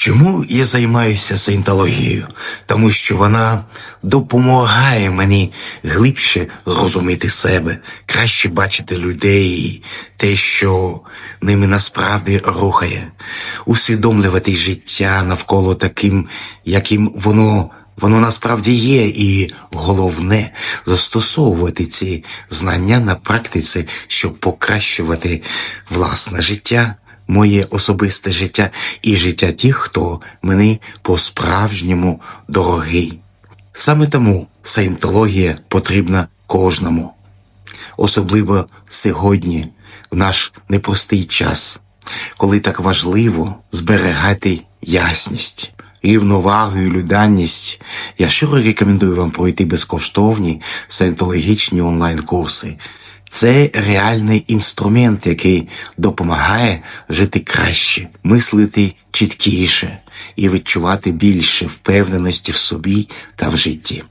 Чому я займаюся саєнтологією? Тому що вона допомагає мені глибше зрозуміти себе, краще бачити людей, те, що ними насправді рухає, усвідомлювати життя навколо таким, яким воно. Воно насправді є, і головне застосовувати ці знання на практиці, щоб покращувати власне життя, моє особисте життя і життя тих, хто мені по-справжньому дорогий. Саме тому саєнтологія потрібна кожному, особливо сьогодні, в наш непростий час, коли так важливо зберігати ясність. Рівновагу і людяність. Я щиро рекомендую вам пройти безкоштовні саєнтологічні онлайн-курси. Це реальний інструмент, який допомагає жити краще, мислити чіткіше і відчувати більше впевненості в собі та в житті.